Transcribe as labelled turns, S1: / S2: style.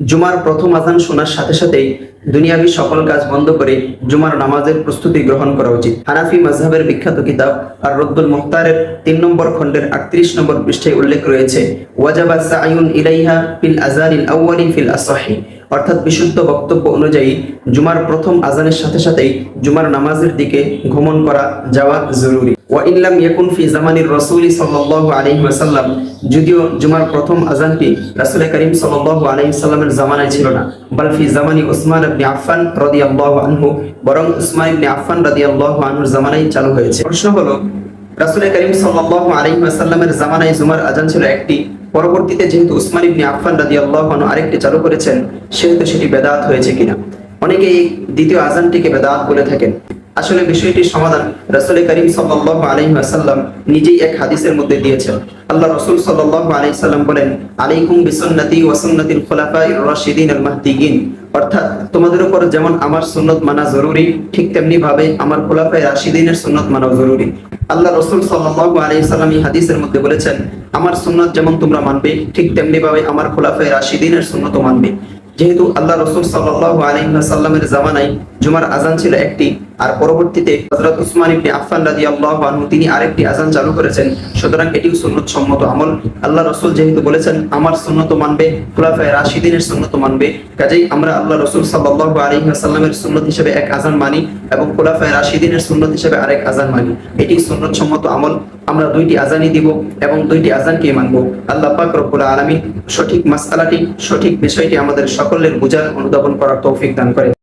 S1: জুমার প্রথম আজান শোনার সাথে সাথেই দুনিয়াবি সকল কাজ বন্ধ করে জুমার নামাজের প্রস্তুতি গ্রহণ করা উচিত। হানাফি মাজহাবের বিখ্যাত কিতাব আর রদ্দুল মুখতারের তিন নম্বর খণ্ডের আটত্রিশ নম্বর পৃষ্ঠায় উল্লেখ রয়েছে ইলাইহা ফিল ফিল অর্থাৎ বিশুদ্ধ বক্তব্য অনুযায়ী জুমার প্রথম আজানের সাথে সাথেই জুমার নামাজের দিকে গমন করা যাওয়া জরুরি। ওয়া ইল্লাম ইয়াকুন ফি জামানির সাল্লাল্লাহু আলাইহি ওয়াসাল্লাম, যদিও জুমার প্রথম আজানটি করিম সাল্লাল্লাহু আলাইহি সাল্লামের জামানায় ছিল না, বল ফি জামানি উসমান ইবনে আফফান রাদিয়াল্লাহু আনহু, বরং উসমান ইবনে আফফান রাদিয়াল্লাহু আনহুর জামানায় চালু হয়েছে। প্রশ্ন হলো, রাসূল করিম সাল্লাল্লাহু আলাইহি ওয়াসাল্লামের জামানায় জুমার আজান ছিল একটি। পরবর্তীতে যেহেতু উসমান ইবনে আফফান রাদিয়াল্লাহু আনহু আরেকটি চালু করেছেন, সেহেতু সেটি বেদাত হয়েছে কিনা? অনেকে এই দ্বিতীয় আজানটিকে বেদাত বলে থাকেন। আসলে বিষয়টির সমাধান রাসূল করিম সাল্লাল্লাহু আলাইহি ওয়াসাল্লাম নিজেই এক হাদিসের মধ্যে দিয়েছেন। আল্লাহ রাসূল সাল্লাল্লাহু আলাইহি সাল্লাম বলেন, আলাইকুম বিসুন্নতি ওয়া সুন্নাতিল খুলাফাইর রাশিদিন আল মাহদিয়িন অর্থাৎ তোমাদের উপর যেমন আমার সুন্নত মানা জরুরি, ঠিক তেমনি ভাবে আমার খোলাফায়ে রাশিদিনের সুন্নত মানাও জরুরি। আল্লাহ রসুল সাল্লাল্লাহু আলাইহি সাল্লাম এই হাদিসের মধ্যে বলেছেন, আমার সুন্নত যেমন তোমরা মানবে, ঠিক তেমনি ভাবে আমার খোলাফায়ে রাশিদিনের সুন্নত মানবে। যেহেতু আল্লাহ রসুল সাল্লাহ আলাইহি সাল্লামের জামানায় জুমার আজান ছিল একটি আর পরবর্তীতে হযরত উসমান ইবনে আফফান রাদিয়াল্লাহু আনহু তিনি আরেকটি আজান চালু করেছেন। সুতরাং এটিও সুন্নত সম্মত আমল। আল্লাহ রসুল যেহেতু বলেছেন, আমার সুন্নত মানবে, খুলাফায়ে রাশিদিনের সুন্নত মানবে। কাজেই আমরা আল্লাহ রসুল সাল্লাল্লাহু আলাইহি সাল্লামের সুন্নত হিসেবে এক আজান মানি এবং খুলাফায়ে রাশিদিনের সুন্নত হিসেবে আরেক আজান মানি। এটি সুন্নত সম্মত আমল। আমরা দুইটি আজানই দিব এবং দুইটি আজানকে মানব। আল্লাহ পাক রব্বুল আলামিন সঠিক মাসআলাটি, সঠিক বিষয়টি আমাদের সকলের বুঝার, অনুধাবন করার তৌফিক দান করে